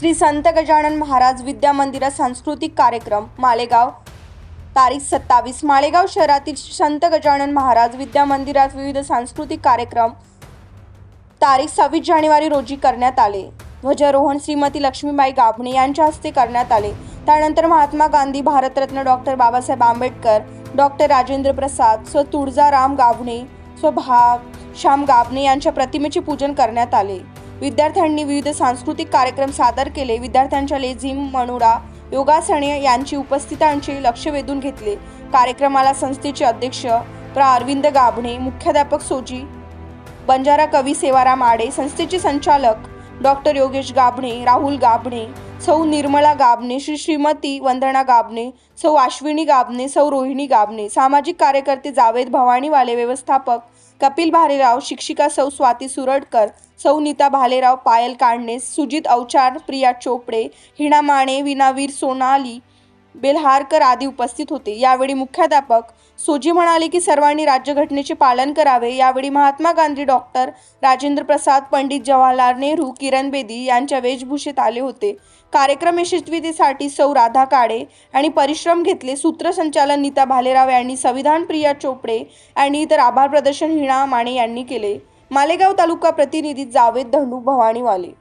श्री संत गजानन महाराज विद्या मंदिरात सांस्कृतिक कार्यक्रम मालेगाव तारीख सत्तावीस मालेगाव शहरातील संत गजानन महाराज विद्या मंदिरात विविध सांस्कृतिक कार्यक्रम तारीख सव्वीस जानेवारी रोजी करण्यात आले. ध्वजारोहण श्रीमती लक्ष्मीबाई गाभणे यांच्या हस्ते करण्यात आले. त्यानंतर महात्मा गांधी भारतरत्न डॉक्टर बाबासाहेब आंबेडकर डॉक्टर राजेंद्र प्रसाद स्व तुळजाराम गाभणे स्व भाग श्याम गाभणे यांच्या प्रतिमेचे पूजन करण्यात आले. विद्यार्थ्यांनी विविध सांस्कृतिक कार्यक्रम सादर केले. विद्यार्थ्यांच्या लेझिम मनोरा योगासने यांची उपस्थितांचे लक्ष वेधून घेतले. कार्यक्रमाला संस्थेचे अध्यक्ष प्रा. अरविंद गाभणे मुख्याध्यापक सोजी बंजारा कवी सेवाराम आडे संस्थेचे संचालक डॉक्टर योगेश गाभणे राहुल गाभणे सौ निर्मला गाभणे श्री श्रीमती वंदना गाभणे सौ अश्विनी गाभणे सौ रोहिणी गाभणे सामाजिक कार्यकर्ते जावेद भवानीवाले व्यवस्थापक कपिल भालेराव शिक्षिका सौ स्वाती सुरडकर सौ नीता भालेराव पायल कांडणे सुजित अवचार प्रिया चोपडे हिना माने विनावीर सोनाली बेलहारकर आदी उपस्थित होते. यावेळी मुख्याध्यापक सोजी म्हणाले की सर्वांनी राज्यघटनेचे पालन करावे. यावेळी महात्मा गांधी डॉक्टर राजेंद्र प्रसाद पंडित जवाहरलाल नेहरू किरण बेदी यांच्या वेशभूषेत आले होते. कार्यक्रम यशस्वीतेसाठी सौ राधा काळे आणि परिश्रम घेतले. सूत्रसंचालन नीता भालेराव यांनी संविधान प्रिया चोपडे आणि इतर आभार प्रदर्शन हिना माने यांनी केले. मालेगाव तालुका प्रतिनिधी जावेद धंडू भवानीवाले.